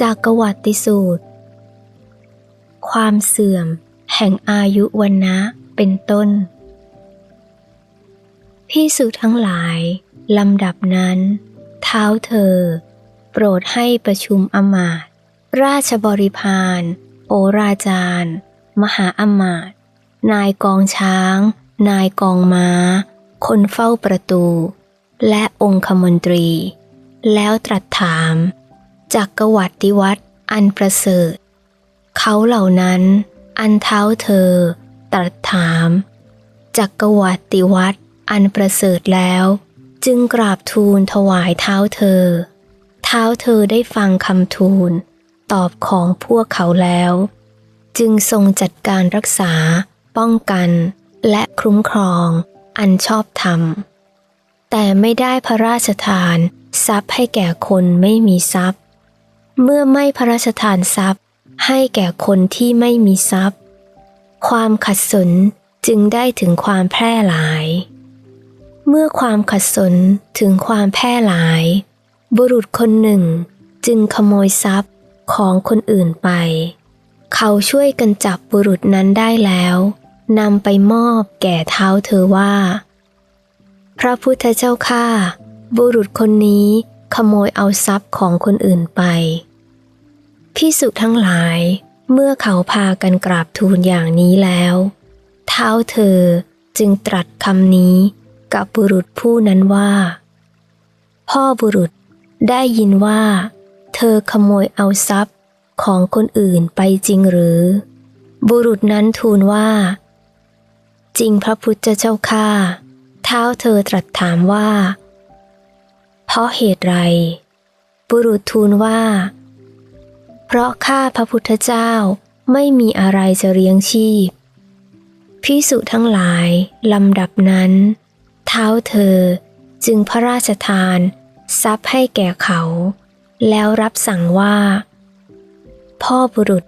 จากกวัติสูตร ความเสื่อม แห่งอายุวันนะเป็นต้น พี่สุทั้งหลายลำดับนั้น เท้าเธอ โปรดให้ประชุมอมาตราชบริพารโอราจารย์ มหาอมาตนายกองช้าง นายกองม้า คนเฝ้าประตู และองคมนตรี แล้วตรัสถาม จักกวัติวัดอันประเสริฐ เขาเหล่านั้น อันเท้าเธอ ตรัสถามจักกวัติวัดอันประเสริฐแล้ว จึงกราบทูลถวายเท้าเธอ เท้าเธอได้ฟังคำทูล ตอบของพวกเขาแล้ว จึงทรงจัดการรักษา ป้องกัน และคุ้มครอง อันชอบธรรม แต่ไม่ได้พระราชทาน ทรัพย์ให้แก่คนไม่มีทรัพย์ เมื่อไม่พระราชทานทรัพย์ ให้แก่คนที่ไม่มีทรัพย์ ความขัดสนจึงได้ถึงความแพร่หลาย เมื่อความขัดสนถึงความแพร่หลาย บุรุษคนหนึ่งจึงขโมยทรัพย์ของคนอื่นไป เขาช่วยกันจับบุรุษนั้นได้แล้วนำไปมอบแก่เท้าเธอว่า พระพุทธเจ้าข้าบุรุษคนนี้ขโมยเอาทรัพย์ของคนอื่นไป พิสุทั้งหลาย เมื่อเขาพากันกราบทูลอย่างนี้แล้ว เท้าเธอจึงตรัสคำนี้กับบุรุษผู้นั้นว่า พ่อบุรุษได้ยินว่า เธอขโมยเอาทรัพย์ของคนอื่นไปจริงหรือ บุรุษนั้นทูลว่า จริงพระพุทธเจ้าข้าเท้าเธอตรัสถามว่า เพราะเหตุไร บุรุษทูลว่า เพราะข้าพระพุทธเจ้าไม่มีอะไรจะเลี้ยงชีพพิสุทั้งหลายลำดับนั้น เท้าเธอจึงพระราชทาน ทรัพย์ให้แก่เขา แล้วรับสั่งว่า พ่อบุรุษ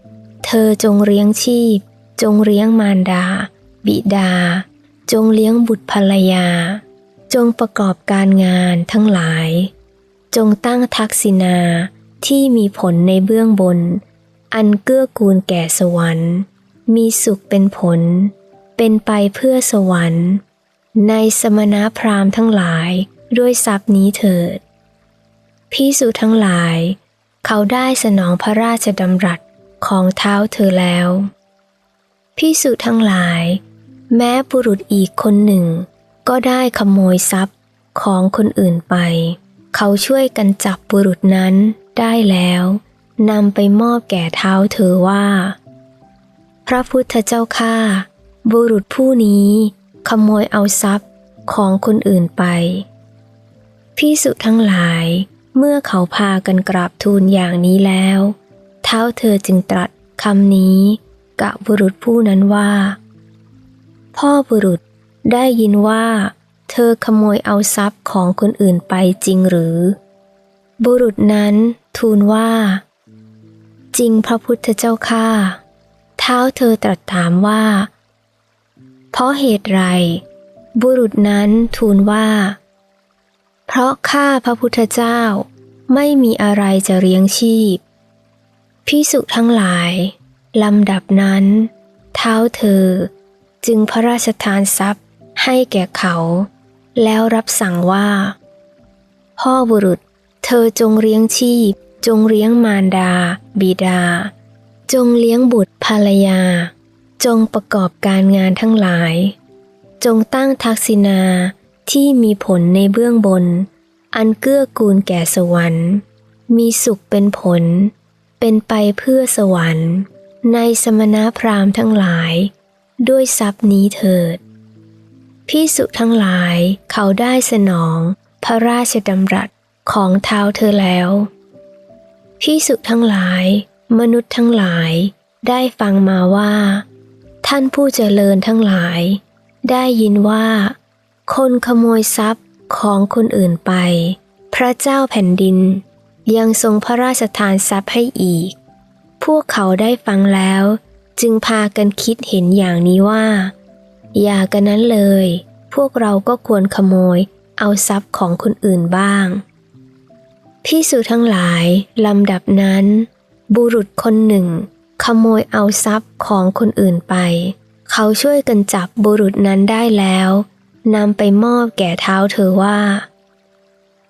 เธอจงเลี้ยงชีพ จงเลี้ยงมารดา บิดา จงเลี้ยงบุตรภรรยา จงประกอบการงานทั้งหลาย จงตั้งทักษิณา ที่มีผลในเบื้องบน อันเกื้อกูลแก่สวรรค์ มีสุขเป็นผล เป็นไปเพื่อสวรรค์ ในสมณพราหมณ์ทั้งหลายด้วยทรัพย์นี้เถิดพิสุทั้งหลาย เขาได้สนองพระราชดำรัสของเท้าเธอแล้วพิสุทั้งหลาย แม้บุรุษอีกคนหนึ่ง ก็ได้ขโมยทรัพย์ของคนอื่นไป เขาช่วยกันจับบุรุษนั้น ได้แล้วนำไปมอบแก่เท้าเธอว่า พระพุทธเจ้าข้าบุรุษผู้นี้ขโมยเอาทรัพย์ของคนอื่นไปพิสุทั้งหลายเมื่อเขาพากันกราบทูลอย่างนี้แล้ว เท้าเธอจึงตรัสคำนี้กับบุรุษผู้นั้นว่า พ่อบุรุษได้ยินว่า เธอขโมยเอาทรัพย์ของคนอื่นไปจริงหรือ บุรุษนั้น ทูลว่า จริงพระพุทธเจ้าข้าเท้าเธอตรัสถามว่า เพราะเหตุไร บุรุษนั้นทูลว่า เพราะข้าพระพุทธเจ้าไม่มีอะไรจะเลี้ยงชีพพิสุทั้งหลายลำดับนั้น เท้าเธอจึงพระราชทานทรัพย์ให้แก่เขา แล้วรับสั่งว่า พ่อบุรุษเธอจงเลี้ยงชีพ จงเลี้ยงมารดา บิดา จงเลี้ยงบุตรภรรยา จงประกอบการงานทั้งหลาย จงตั้งทักษิณาที่มีผลในเบื้องบน อันเกื้อกูลแก่สวรรค์ มีสุขเป็นผล เป็นไปเพื่อสวรรค์ ในสมณพราหมณ์ทั้งหลาย ด้วยทรัพย์นี้เถิดพิสุทั้งหลายเขาได้สนองพระราชดำรัสของเท้าเธอแล้ว พิสุทั้งหลาย มนุษย์ทั้งหลาย ได้ฟังมาว่า ท่านผู้เจริญทั้งหลาย ได้ยินว่า คนขโมยทรัพย์ของคนอื่นไป พระเจ้าแผ่นดิน ยังทรงพระราชทานทรัพย์ให้อีก พวกเขาได้ฟังแล้ว จึงพากันคิดเห็นอย่างนี้ว่า อย่ากันนั้นเลย พวกเราก็ควรขโมยเอาทรัพย์ของคนอื่นบ้าง พิสูจทั้งหลายลำดับนั้น บุรุษคนหนึ่ง ขโมยเอาทรัพย์ของคนอื่นไป เขาช่วยกันจับบุรุษนั้นได้แล้วนำไปมอบแก่เท้าเธอว่า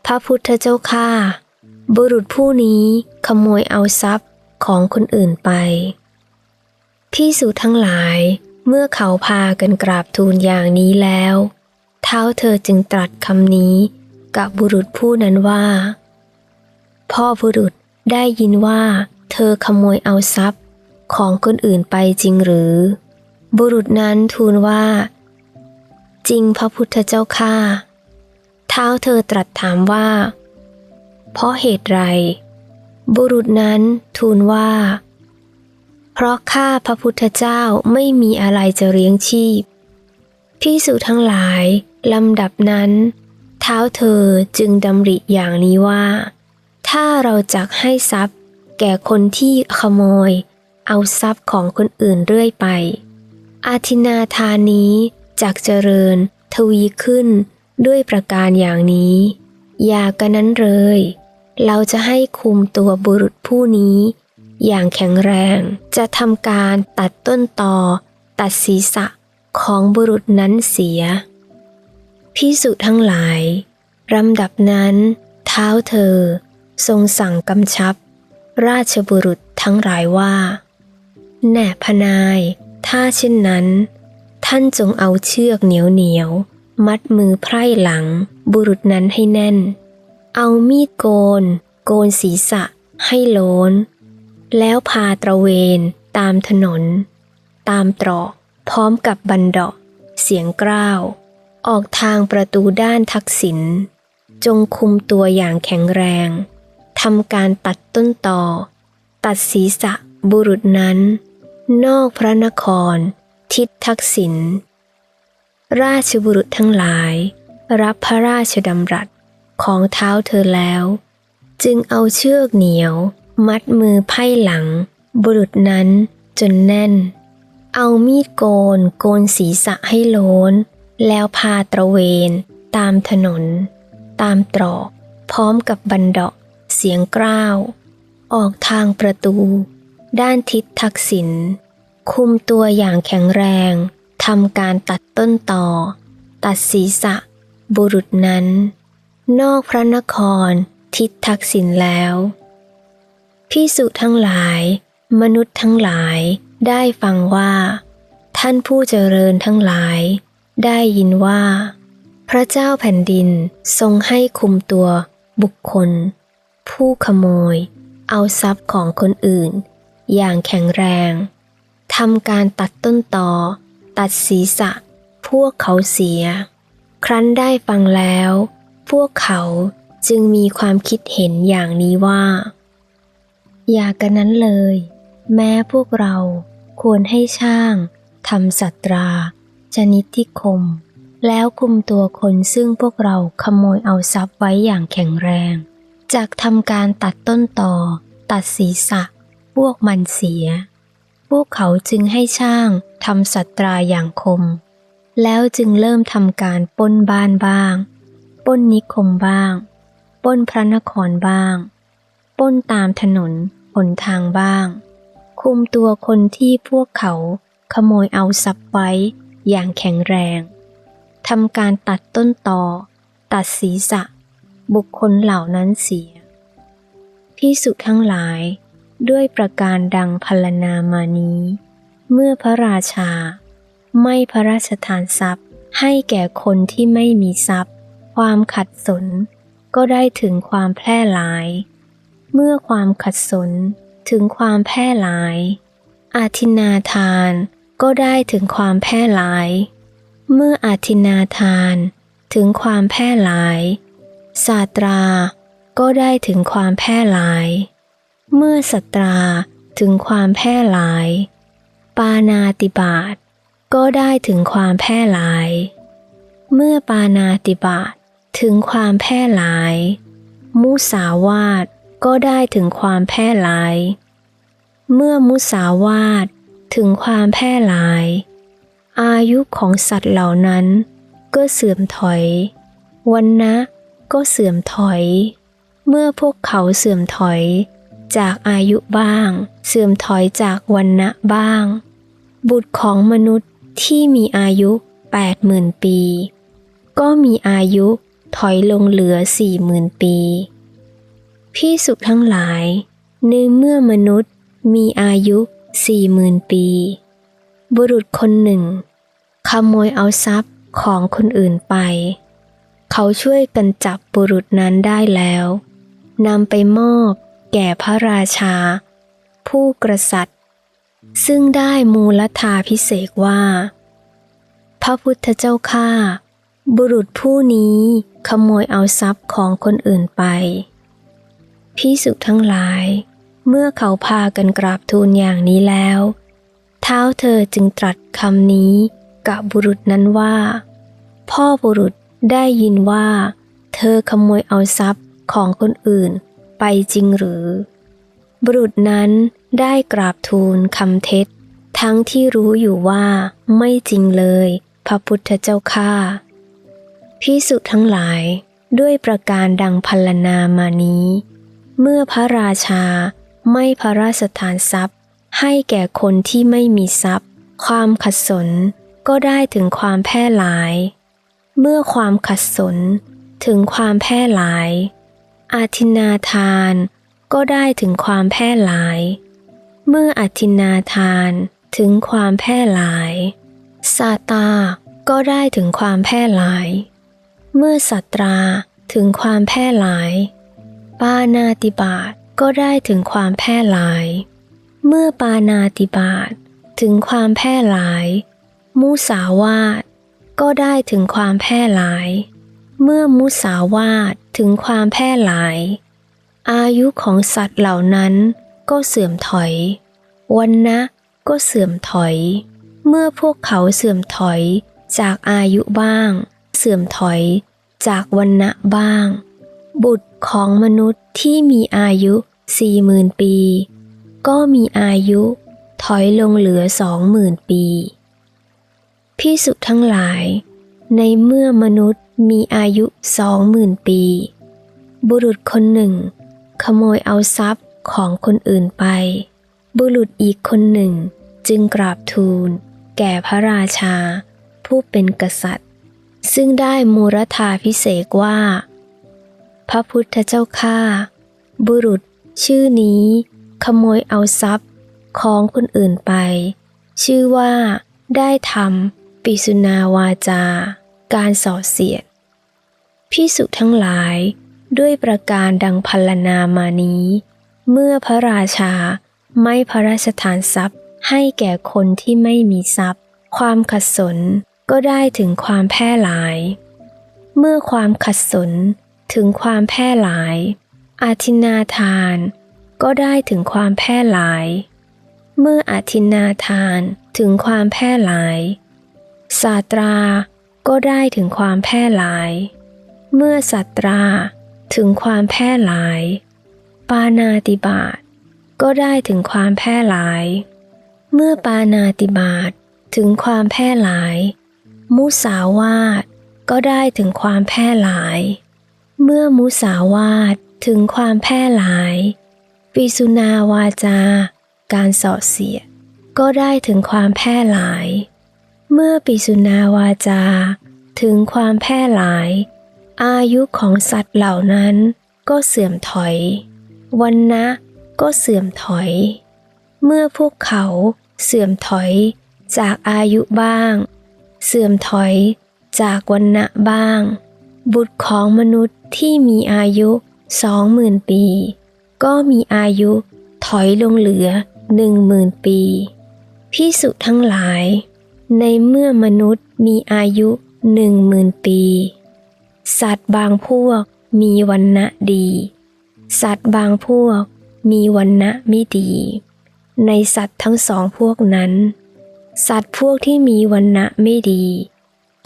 พระพุทธเจ้าข้าบุรุษผู้นี้ขโมยเอาทรัพย์ของคนอื่นไปพี่สุทั้งหลายเมื่อเขาพากันกราบทูลอย่างนี้แล้ว เท้าเธอจึงตรัสคำนี้กับบุรุษผู้นั้นว่า พ่อบุรุษได้ยินว่า เธอขโมยเอาทรัพย์ของคนอื่นไปจริงหรือ บุรุษนั้นทูลว่า จริงพระพุทธเจ้าข้าเท้าเธอตรัสถามว่า เพราะเหตุไร บุรุษนั้นทูลว่า เพราะข้าพระพุทธเจ้าไม่มีอะไรจะเลี้ยงชีพพี่สุทั้งหลายลำดับนั้น เท้าเธอจึงดำริอย่างนี้ว่า ถ้าเราจักให้ทรัพย์ แก่คนที่ขโมย เอาทรัพย์ของคนอื่นเรื่อยไป อาทินาทานนี้จักเจริญ ทวีขึ้นด้วยประการอย่างนี้ อย่ากันนั้นเลย เราจะให้คุมตัวบุรุษผู้นี้ อย่างแข็งแรงจะทำการตัดต้นตอ ตัดศีรษะของบุรุษนั้นเสียพิสุทั้งหลายลำดับนั้น เท้าเธอ ทรงสั่งกำชับ ราชบุรุษทั้งหลายว่า แน่พนาย ถ้าเช่นนั้น ท่านจงเอาเชือกเหนียวเหนียวๆมัดมือไพร่หลัง บุรุษนั้นให้แน่น เอามีดโกน โกนศีรษะ ให้โลน แล้วพาตระเวนตามถนน ตามตรอกพร้อมกับบันดาะเสียงกล้าว ออกทางประตูด้านทักษิณจงคุมตัวอย่างแข็งแรง ทำการตัดต้นต่อ ตัดศีรษะบุรุษนั้น นอกพระนคร ทิศทักษิณราชบุรุษทั้งหลาย รับพระราชดำรัสของเท้าเธอแล้ว จึงเอาเชือกเหนียว มัดมือไพ่หลัง บุรุษนั้นจนแน่น เอามีดโกนโกนศีรษะให้โลน แล้วพาตระเวน ตามถนน ตามตรอก พร้อมกับบันดาะ เสียงกล้าว ออกทางประตู ด้านทิศทักษิณคุมตัวอย่างแข็งแรงทำการตัดต้นตอตัดศีรษะ บุรุษนั้น นอกพระนครทิศทักษิณแล้วพิสุทั้งหลาย มนุษย์ทั้งหลายได้ฟังว่า ท่านผู้เจริญทั้งหลาย ได้ยินว่า พระเจ้าแผ่นดินทรงให้คุมตัวบุคคล ผู้ขโมย เอาทรัพย์ของคนอื่น อย่างแข็งแรงทำการตัดต้นตอตัดศีรษะ พวกเขาเสีย ครั้นได้ฟังแล้ว พวกเขาจึงมีความคิดเห็นอย่างนี้ว่า อย่ากันนั้นเลย แม้พวกเราควรให้ช่างทำสัตราชนิดที่คม แล้วคุมตัวคนซึ่งพวกเราขโมยเอาทรัพย์ไว้อย่างแข็งแรง จากทำการตัดต้นต่อ ตัดศีรษะ พวกมันเสีย พวกเขาจึงให้ช่างทำสัตราอย่างคม แล้วจึงเริ่มทำการป้นบ้านบ้างป้นนิคมบ้างป้นพระนครบ้างป้นตามถนนหนทางบ้าง คุมตัวคนที่พวกเขาขโมยเอาทรัพย์ไว้อย่างแข็งแรงทำการตัดต้นตอตัดศีรษะ บุคคลเหล่านั้นเสีย ที่สุดทั้งหลายด้วยประการดังพรรณนามานี้ เมื่อพระราชา ไม่พระราชทานทรัพย์ให้แก่คนที่ไม่มีทรัพย์ ความขัดสนก็ได้ถึงความแพร่หลาย เมื่อความขัดสนถึงความแพร่หลาย อาทินาทานก็ได้ถึงความแพร่หลาย เมื่ออาทินนาทานถึงความแพร่หลาย ศาตราก็ได้ถึงความแพร่หลาย เมื่อสตราถึงความแพร่หลาย ปานาติบาตก็ได้ถึงความแพร่หลาย เมื่อปานาติบาตถึงความแพร่หลาย มุสาวาทก็ได้ถึงความแพร่หลาย เมื่อมุสาวาทถึงความแพร่หลาย อายุของสัตว์เหล่านั้น ก็เสื่อมถอย วันนะ ก็เสื่อมถอย เมื่อพวกเขาเสื่อมถอย จากอายุบ้าง เสื่อมถอยจากวันนะบ้าง บุตรของมนุษย์ที่มีอายุแปดหมื่นปี ก็มีอายุถอยลงเหลือสี่หมื่นปี พี่สุทั้งหลาย ในเมื่อมนุษย์มีอายุสี่หมื่นปี บุรุษคนหนึ่ง ขโมยเอาทรัพย์ของคนอื่นไป เขาช่วยกันจับบุรุษนั้นได้แล้วนำไปมอบแก่พระราชา ผู้กษัตริย์ ซึ่งได้มูลธาพิเศษว่า พระพุทธเจ้าข้าบุรุษผู้นี้ขโมยเอาทรัพย์ของคนอื่นไปพิสุทั้งหลาย เมื่อเขาพากันกราบทูลอย่างนี้แล้ว เท้าเธอจึงตรัสคำนี้กับบุรุษนั้นว่า พ่อบุรุษ ได้ยินว่า เธอขโมยเอาทรัพย์ของคนอื่นไปจริงหรือ บุรุษนั้นได้กราบทูลคำเท็จ ทั้งที่รู้อยู่ว่าไม่จริงเลย พระพุทธเจ้าข้าพิสุทั้งหลายด้วยประการดังพัลนามานี้ เมื่อพระราชาไม่พระราชทานทรัพย์ ให้แก่คนที่ไม่มีทรัพย์ ความขัดสนก็ได้ถึงความแพร่หลาย เมื่อความขัดสนถึงความแพร่หลาย อาทินาทานก็ได้ถึงความแพร่หลาย เมื่ออาทินาทานถึงความแพร่หลายซาตาก็ได้ถึงความแพร่หลาย เมื่อสัตราถึงความแพร่หลาย ปานาติบาตก็ได้ถึงความแพร่หลาย เมื่อปานาติบาตถึงความแพร่หลาย มุสาวาต ก็ได้ถึงความแพร่หลาย เมื่อมุสาวาตถึงความแพร่หลาย อายุของสัตว์เหล่านั้นก็เสื่อมถอย วันนะก็เสื่อมถอย เมื่อพวกเขาเสื่อมถอยจากอายุบ้าง เสื่อมถอยจากวันนะบ้าง บุตรของมนุษย์ที่มีอายุสี่หมื่นปี ก็มีอายุถอยลงเหลือสองหมื่นปี พิสุทั้งหลาย ในเมื่อมนุษย์มีอายุสองหมื่นปี บุรุษคนหนึ่ง ขโมยเอาทรัพย์ของคนอื่นไป บุรุษอีกคนหนึ่งจึงกราบทูล แก่พระราชา ผู้เป็นกษัตริย์ ซึ่งได้มูรธาพิเศษว่า พระพุทธเจ้าข้าบุรุษชื่อนี้ ขโมยเอาทรัพย์ของคนอื่นไป ชื่อว่าได้ทำ ปิสุนาวาจา การส่อเสียดพิสุทั้งหลายด้วยประการดังพัลนามานี้ เมื่อพระราชาไม่พระราชทานทรัพย์ให้แก่คนที่ไม่มีทรัพย์ ความขัดสนก็ได้ถึงความแพร่หลาย เมื่อความขัดสนถึงความแพร่หลาย อาทินาทานก็ได้ถึงความแพร่หลาย เมื่ออาทินาทานถึงความแพร่หลาย ศาตราก็ได้ถึงความแพร่หลาย เมื่อสัตราถึงความแพร่หลาย ปานาติบาตก็ได้ถึงความแพร่หลาย เมื่อปานาติบาตถึงความแพร่หลาย มุสาวาตก็ได้ถึงความแพร่หลาย เมื่อมุสาวาตถึงความแพร่หลาย ปิสุนาวาจา การส่อเสียดก็ได้ถึงความแพร่หลาย เมื่อปิสุนาวาจา ถึงความแพร่หลาย อายุของสัตว์เหล่านั้นก็เสื่อมถอย วันนะก็เสื่อมถอย เมื่อพวกเขาเสื่อมถอยจากอายุบ้าง เสื่อมถอยจากวันนะบ้าง บุตรของมนุษย์ที่มีอายุสองหมื่นปี ก็มีอายุถอยลงเหลือหนึ่งหมื่นปีพิสุทั้งหลาย ในเมื่อมนุษย์มีอายุหนึ่งหมื่นปี สัตว์บางพวกมีวันณะดี สัตว์บางพวกมีวันณะไม่ดี ในสัตว์ทั้งสองพวกนั้น สัตว์พวกที่มีวันณะไม่ดี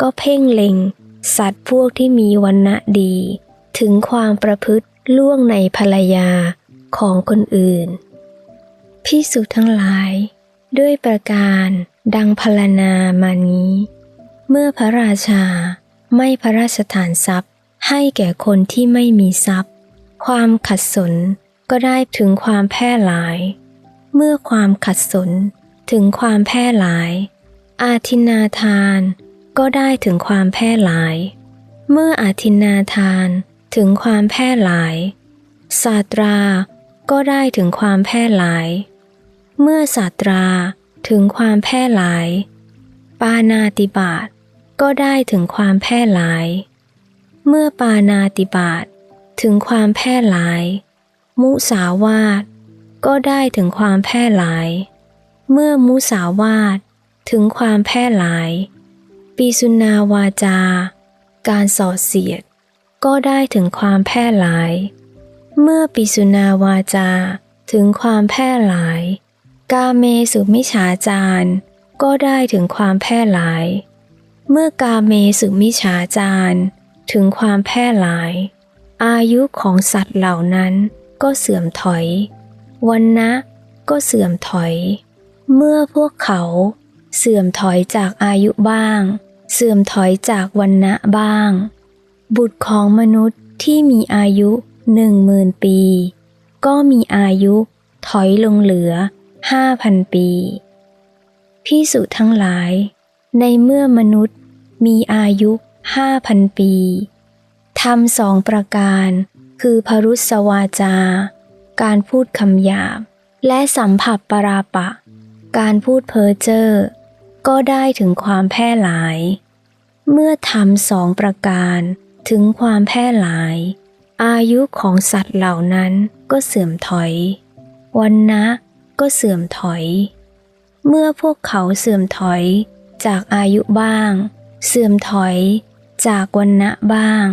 ก็เพ่งเล็ง สัตว์พวกที่มีวันณะดี ถึงความประพฤติล่วงในภรรยาของคนอื่นพิสุทั้งหลาย ด้วยประการ ดังพรรณนามานี้ เมื่อพระราชาไม่พระราชทานทรัพย์ ให้แก่คนที่ไม่มีทรัพย์ ความขัดสนก็ได้ถึงความแพร่หลาย เมื่อความขัดสนถึงความแพร่หลาย อาทินาทานก็ได้ถึงความแพร่หลาย เมื่ออาทินนาทานถึงความแพร่หลายศาสตราก็ได้ถึงความแพร่หลาย เมื่อศาสตรา ถึงความแพร่หลาย ปานาติบาตก็ได้ถึงความแพร่หลาย เมื่อปานาติบาตถึงความแพร่หลาย มุสาวาทก็ได้ถึงความแพร่หลาย เมื่อมุสาวาทถึงความแพร่หลาย ปีสุนาวาจา การส่อเสียด ก็ได้ถึงความแพร่หลาย เมื่อปิสุนาวาจาถึงความแพร่หลาย กาเมสุมิฉาจารก็ได้ถึงความแพร่หลาย เมื่อกาเมสุมิฉาจารถึงความแพร่หลาย อายุของสัตว์เหล่านั้นก็เสื่อมถอย วันนะก็เสื่อมถอย เมื่อพวกเขาเสื่อมถอยจากอายุบ้าง เสื่อมถอยจากวันนะบ้าง บุตรของมนุษย์ที่มีอายุหนึ่งหมื่นปี ก็มีอายุถอยลงเหลือ ห้าพันปีพิสุทั้งหลาย ในเมื่อมนุษย์มีอายุห้าพันปีทำสองประการ คือพรุสวาจา การพูดคำหยาบ และสัมผัสปราปะ การพูดเพ้อเจ้อก็ได้ถึงความแพร่หลาย เมื่อทำสองประการถึงความแพร่หลาย อายุของสัตว์เหล่านั้นก็เสื่อมถอย วันนะ ก็เสื่อมถอย เมื่อพวกเขาเสื่อมถอยจากอายุบ้าง เสื่อมถอยจากวันนะบ้าง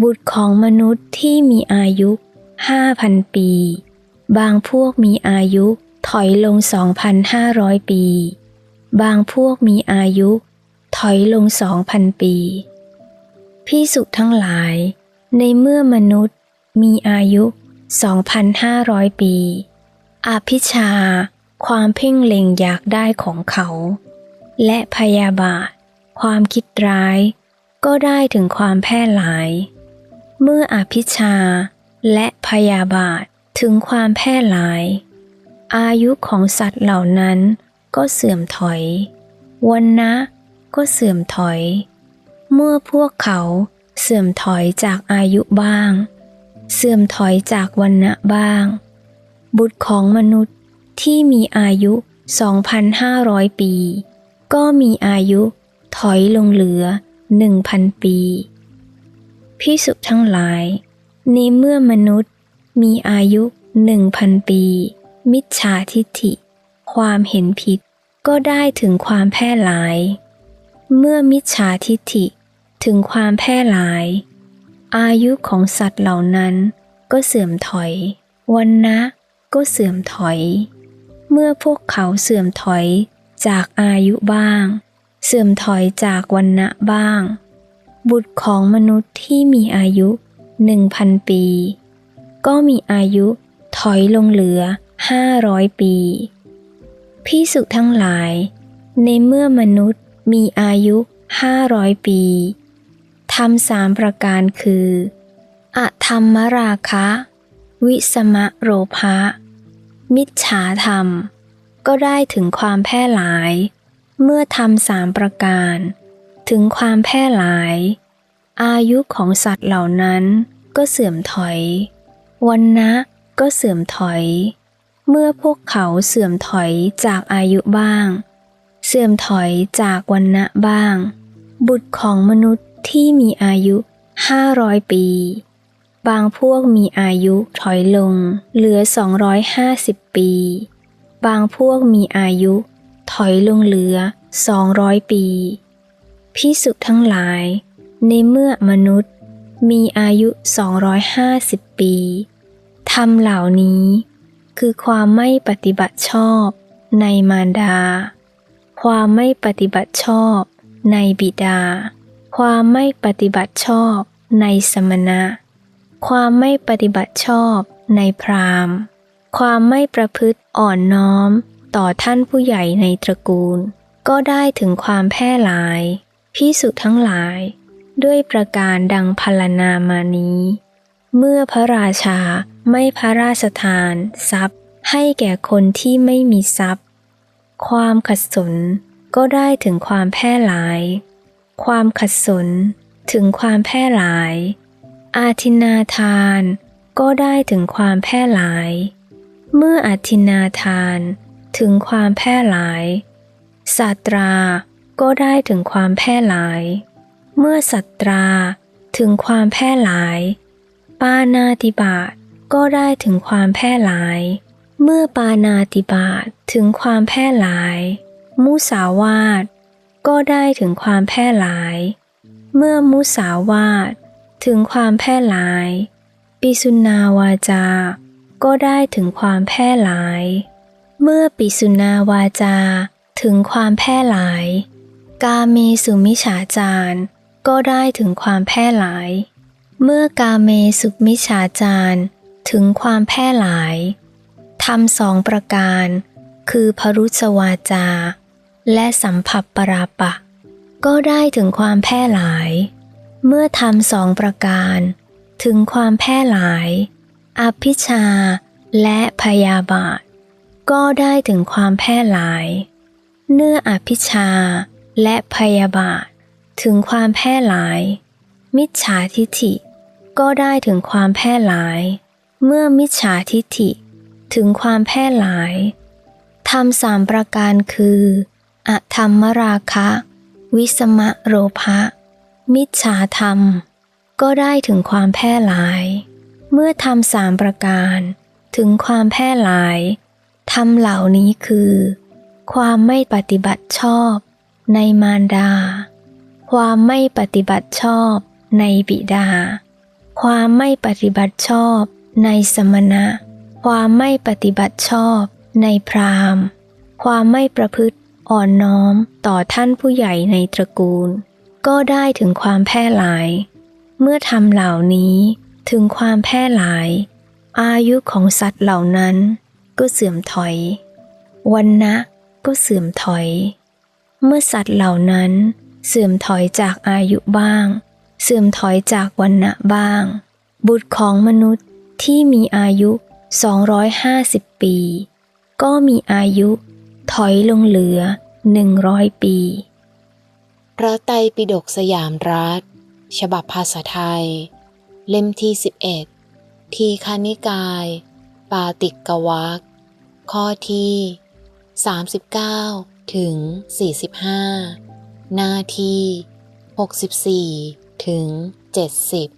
บุตรของมนุษย์ที่มีอายุห้าพันปี บางพวกมีอายุถอยลง 2,500 ปี บางพวกมีอายุ ถอยลง 2,000 ปีพิสุทั้งหลาย ในเมื่อมนุษย์มีอายุ 2,500 ปี อภิชา ความเพ่งเล็งอยากได้ของเขา และพยาบาท ความคิดร้าย ก็ได้ถึงความแพร่หลาย เมื่ออภิชา และพยาบาทถึงความแพร่หลาย อายุของสัตว์เหล่านั้นก็เสื่อมถอย วันนะก็เสื่อมถอย เมื่อพวกเขาเสื่อมถอยจากอายุบ้าง เสื่อมถอยจากวันนะบ้าง บุตรของมนุษย์ที่มีอายุ 2,500 ปี ก็มีอายุถอยลงเหลือ 1,000 ปีพิสุทั้งหลาย ในเมื่อมนุษย์มีอายุ 1,000 ปี มิจฉาทิฏฐิ ความเห็นผิดก็ได้ถึงความแพร่หลาย เมื่อมิจฉาทิฏฐิถึงความแพร่หลาย อายุของสัตว์เหล่านั้นก็เสื่อมถอย วันนะ ก็เสื่อมถอย เมื่อพวกเขาเสื่อมถอยจากอายุบ้าง เสื่อมถอยจากวันนะบ้าง บุตรของมนุษย์ที่มีอายุหนึ่งพันปี ก็มีอายุถอยลงเหลือห้าร้อยปีพิสุทั้งหลาย ในเมื่อมนุษย์มีอายุห้าร้อยปีทำสามประการคือ อธรรมราคะ วิสมะโรภะมิจฉาธรรม ก็ได้ถึงความแพร่หลาย เมื่อทำสามประการ ถึงความแพร่หลาย อายุของสัตว์เหล่านั้นก็เสื่อมถอย วันนะก็เสื่อมถอย เมื่อพวกเขาเสื่อมถอยจากอายุบ้าง เสื่อมถอยจากวันนะบ้าง บุตรของมนุษย์ที่มีอายุห้าร้อยปี บางพวกมีอายุถอยลง เหลือ 250 ปี บางพวกมีอายุ ถอยลงเหลือ 200 ปีพิสุทั้งหลาย ในเมื่อมนุษย์มีอายุ 250 ปีทำเหล่านี้ คือความไม่ปฏิบัติชอบในมารดา ความไม่ปฏิบัติชอบในบิดา ความไม่ปฏิบัติชอบในสมณะ ความไม่ปฏิบัติชอบในพราหมณ์ ความไม่ประพฤติอ่อนน้อมต่อท่านผู้ใหญ่ในตระกูล ก็ได้ถึงความแพร่หลายพิสุทั้งหลาย ด้วยประการดังพรรนามานี้ เมื่อพระราชาไม่พระราชทาน ทรัพย์ให้แก่คนที่ไม่มีทรัพย์ ความขัดสนก็ได้ถึงความแพร่หลาย ความขัดสนถึงความแพร่หลาย อาทินาทานก็ได้ถึงความแพร่หลาย เมื่ออาทินาทานถึงความแพร่หลายศาสตราก็ได้ถึงความแพร่หลาย เมื่อสัตราถึงความแพร่หลาย ปานาติบาตก็ได้ถึงความแพร่หลาย เมื่อปานาติบาตถึงความแพร่หลาย มุสาวาทก็ได้ถึงความแพร่หลาย เมื่อมุสาวาท ถึงความแพร่หลาย ปิสุนาวาจา ก็ได้ถึงความแพร่หลาย เมื่อปิสุนาวาจาถึงความแพร่หลาย กาเมสุมิฉาจารก็ได้ถึงความแพร่หลาย เมื่อกาเมสุมิฉาจารถึงความแพร่หลายทำสองประการ คือพรุสวาจา และสัมผัสปราปะ ก็ได้ถึงความแพร่หลาย เมื่อทำสองประการถึงความแพร่หลาย อภิชาและพยาบาท ก็ได้ถึงความแพร่หลาย เนื้ออภิชาและพยาบาท ถึงความแพร่หลาย มิจฉาทิฐิ ก็ได้ถึงความแพร่หลาย เมื่อมิจฉาทิฐิ ถึงความแพร่หลายทำสามประการคือ อธรรมราคะ วิสมะโรภะ มิจฉาธรรม ก็ได้ถึงความแพร่หลาย เมื่อทำสามประการถึงความแพร่หลายทำเหล่านี้คือ ความไม่ปฏิบัติชอบในมารดา ความไม่ปฏิบัติชอบในบิดา ความไม่ปฏิบัติชอบในสมณะ ความไม่ปฏิบัติชอบในพราหมณ์ ความไม่ประพฤติอ่อนน้อมต่อท่านผู้ใหญ่ในตระกูล ก็ได้ถึงความแพร่หลาย เมื่อทำเหล่านี้ถึงความแพร่หลาย อายุของสัตว์เหล่านั้นก็เสื่อมถอย วันนะก็เสื่อมถอย เมื่อสัตว์เหล่านั้นเสื่อมถอยจากอายุบ้าง เสื่อมถอยจากวันนะบ้าง บุตรของมนุษย์ที่มีอายุ 250 ปี ก็มีอายุ ถอยลงเหลือ 100 ปี พระไตรปิฎกสยามรัฐ ฉบับภาษาไทย เล่มที่ 11 ทีคานิกาย ปาติกกวักข้อที่ 39 ถึง 45 หน้าที่ 64 ถึง 70